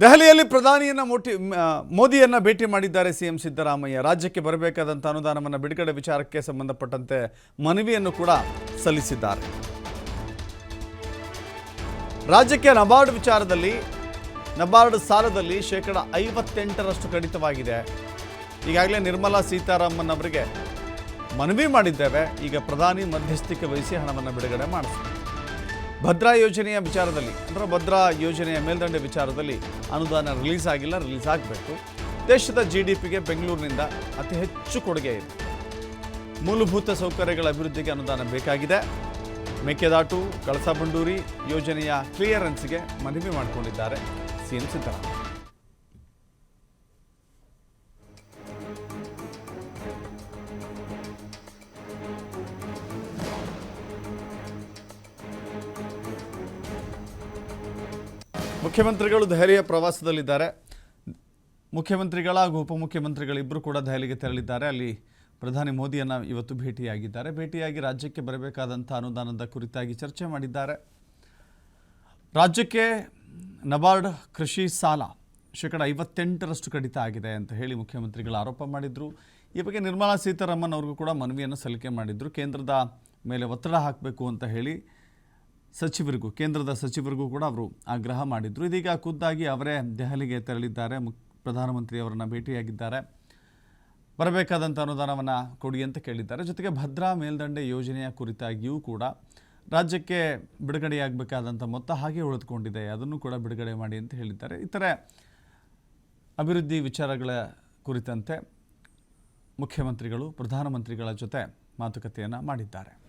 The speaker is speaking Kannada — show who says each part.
Speaker 1: ದೆಹಲಿಯಲ್ಲಿ ಪ್ರಧಾನಿಯನ್ನ ಮೋಟಿ ಮೋದಿಯನ್ನ ಭೇಟಿ ಮಾಡಿದ್ದಾರೆ ಸಿಎಂ ಸಿದ್ದರಾಮಯ್ಯ. ರಾಜ್ಯಕ್ಕೆ ಬರಬೇಕಾದಂಥ ಅನುದಾನವನ್ನು ಬಿಡುಗಡೆ ವಿಚಾರಕ್ಕೆ ಸಂಬಂಧಪಟ್ಟಂತೆ ಮನವಿಯನ್ನು ಕೂಡ ಸಲ್ಲಿಸಿದ್ದಾರೆ. ರಾಜ್ಯಕ್ಕೆ ನಬಾರ್ಡ್ ವಿಚಾರದಲ್ಲಿ, ನಬಾರ್ಡ್ ಸಾಲದಲ್ಲಿ ಶೇಕಡ ಐವತ್ತೆಂಟರಷ್ಟು ಕಡಿತವಾಗಿದೆ. ಈಗಾಗಲೇ ನಿರ್ಮಲಾ ಸೀತಾರಾಮನ್ ಅವರಿಗೆ ಮನವಿ ಮಾಡಿದ್ದೇವೆ. ಈಗ ಪ್ರಧಾನಿ ಮಧ್ಯಸ್ಥಿಕೆ ವಹಿಸಿ ಹಣವನ್ನು ಬಿಡುಗಡೆ ಮಾಡಿಸ್ತಾರೆ. ಭದ್ರಾ ಯೋಜನೆಯ ವಿಚಾರದಲ್ಲಿ, ಅಂದರೆ ಭದ್ರಾ ಯೋಜನೆಯ ಮೇಲ್ದಂಡೆ ವಿಚಾರದಲ್ಲಿ ಅನುದಾನ ರಿಲೀಸ್ ಆಗಿಲ್ಲ, ರಿಲೀಸ್ ಆಗಬೇಕು. ದೇಶದ ಜಿ ಡಿ ಪಿಗೆ ಬೆಂಗಳೂರಿನಿಂದ ಅತಿ ಹೆಚ್ಚು ಕೊಡುಗೆ ಇದೆ. ಮೂಲಭೂತ ಸೌಕರ್ಯಗಳ ಅಭಿವೃದ್ಧಿಗೆ ಅನುದಾನ ಬೇಕಾಗಿದೆ. ಮೇಕೆದಾಟು, ಕಳಸಾ ಬಂಡೂರಿ ಯೋಜನೆಯ ಕ್ಲಿಯರೆನ್ಸ್ಗೆ ಮನವಿ ಮಾಡಿಕೊಂಡಿದ್ದಾರೆ. ಸಿಎಂ ಸಿದ್ದರಾಮಯ್ಯ. ಮುಖ್ಯಮಂತ್ರಿಗಳು ದೆಹಲಿಯ ಪ್ರವಾಸದಲ್ಲಿದ್ದಾರೆ. ಮುಖ್ಯಮಂತ್ರಿಗಳ ಹಾಗೂ ಉಪಮುಖ್ಯಮಂತ್ರಿಗಳಿಬ್ಬರು ಕೂಡ ದೆಹಲಿಗೆ ತೆರಳಿದ್ದಾರೆ. ಅಲ್ಲಿ ಪ್ರಧಾನಿ ಮೋದಿಯನ್ನು ಇವತ್ತು ಭೇಟಿಯಾಗಿದ್ದಾರೆ. ಭೇಟಿಯಾಗಿ ರಾಜ್ಯಕ್ಕೆ ಬರಬೇಕಾದಂಥ ಅನುದಾನದ ಕುರಿತಾಗಿ ಚರ್ಚೆ ಮಾಡಿದ್ದಾರೆ. ರಾಜ್ಯಕ್ಕೆ ನಬಾರ್ಡ್ ಕೃಷಿ ಸಾಲ ಶೇಕಡ ಐವತ್ತೆಂಟರಷ್ಟು ಕಡಿತ ಆಗಿದೆ ಅಂತ ಹೇಳಿ ಮುಖ್ಯಮಂತ್ರಿಗಳು ಆರೋಪ ಮಾಡಿದರು. ಈ ಬಗ್ಗೆ ನಿರ್ಮಲಾ ಸೀತಾರಾಮನ್ ಅವ್ರಿಗೂ ಕೂಡ ಮನವಿಯನ್ನು ಸಲ್ಲಿಕೆ ಮಾಡಿದರು. ಕೇಂದ್ರದ ಮೇಲೆ ಒತ್ತಡ ಹಾಕಬೇಕು ಅಂತ ಹೇಳಿ ಸಚಿವರಿಗೂ, ಕೇಂದ್ರದ ಸಚಿವರಿಗೂ ಕೂಡ ಅವರು ಆಗ್ರಹ ಮಾಡಿದರು. ಇದೀಗ ಖುದ್ದಾಗಿ ಅವರೇ ದೆಹಲಿಗೆ ತೆರಳಿದ್ದಾರೆ. ಮುಖ್ ಪ್ರಧಾನಮಂತ್ರಿ ಅವರನ್ನ ಭೇಟಿಯಾಗಿದ್ದಾರೆ. ಬರಬೇಕಾದಂಥ ಅನುದಾನವನ್ನು ಕೊಡಿ ಅಂತ ಕೇಳಿದ್ದಾರೆ. ಜೊತೆಗೆ ಭದ್ರಾ ಮೇಲ್ದಂಡೆ ಯೋಜನೆಯ ಕುರಿತಾಗಿಯೂ ಕೂಡ ರಾಜ್ಯಕ್ಕೆ ಬಿಡುಗಡೆಯಾಗಬೇಕಾದಂಥ ಮೊತ್ತ ಹಾಗೆ ಉಳಿದುಕೊಂಡಿದೆ. ಅದನ್ನು ಕೂಡ ಬಿಡುಗಡೆ ಮಾಡಿ ಅಂತ ಹೇಳಿದ್ದಾರೆ. ಇತರೆ ಅಭಿವೃದ್ಧಿ ವಿಚಾರಗಳ ಕುರಿತಂತೆ ಮುಖ್ಯಮಂತ್ರಿಗಳು, ಪ್ರಧಾನಮಂತ್ರಿಗಳ ಜೊತೆ ಮಾತುಕತೆಯನ್ನು ಮಾಡಿದ್ದಾರೆ.